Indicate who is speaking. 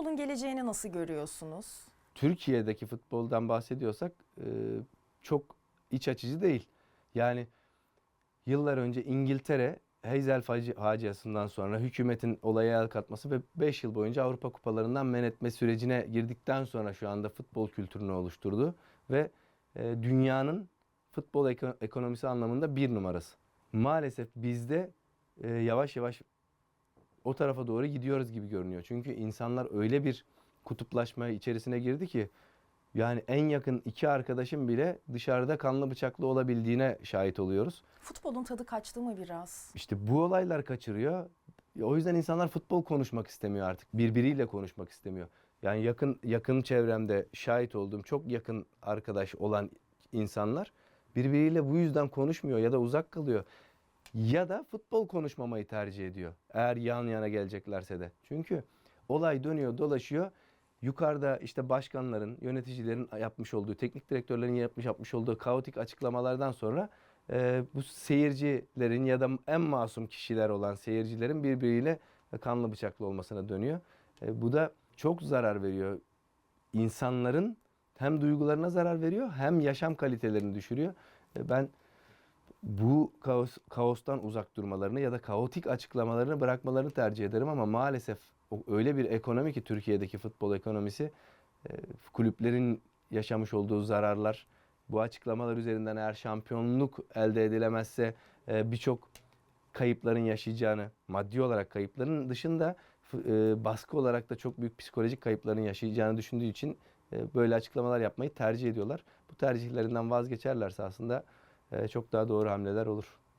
Speaker 1: Futbolun geleceğini nasıl görüyorsunuz?
Speaker 2: Türkiye'deki futboldan bahsediyorsak e, çok iç açıcı değil. Yani yıllar önce İngiltere faci- faciasından sonra hükümetin olaya el katması ve 5 yıl boyunca Avrupa kupalarından men etme sürecine girdikten sonra şu anda futbol kültürünü oluşturdu ve e, dünyanın futbol eko- ekonomisi anlamında bir numarası. Maalesef bizde e, yavaş yavaş o tarafa doğru gidiyoruz gibi görünüyor. Çünkü insanlar öyle bir kutuplaşma içerisine girdi ki yani en yakın iki arkadaşım bile dışarıda kanlı bıçaklı olabildiğine şahit oluyoruz.
Speaker 1: Futbolun tadı kaçtı mı biraz?
Speaker 2: İşte bu olaylar kaçırıyor. O yüzden insanlar futbol konuşmak istemiyor artık. Birbiriyle konuşmak istemiyor. Yani yakın yakın çevremde şahit olduğum çok yakın arkadaş olan insanlar birbiriyle bu yüzden konuşmuyor ya da uzak kalıyor. Ya da futbol konuşmamayı tercih ediyor. Eğer yan yana geleceklerse de. Çünkü olay dönüyor, dolaşıyor. Yukarıda işte başkanların, yöneticilerin yapmış olduğu, teknik direktörlerin yapmış yapmış olduğu kaotik açıklamalardan sonra e, bu seyircilerin ya da en masum kişiler olan seyircilerin birbiriyle kanlı bıçaklı olmasına dönüyor. E, bu da çok zarar veriyor. İnsanların hem duygularına zarar veriyor hem yaşam kalitelerini düşürüyor. E, ben bu kaos, kaostan uzak durmalarını ya da kaotik açıklamalarını bırakmalarını tercih ederim ama maalesef öyle bir ekonomi ki Türkiye'deki futbol ekonomisi e, kulüplerin yaşamış olduğu zararlar bu açıklamalar üzerinden eğer şampiyonluk elde edilemezse e, birçok kayıpların yaşayacağını maddi olarak kayıpların dışında e, baskı olarak da çok büyük psikolojik kayıpların yaşayacağını düşündüğü için böyle açıklamalar yapmayı tercih ediyorlar. Bu tercihlerinden vazgeçerlerse aslında çok daha doğru hamleler olur.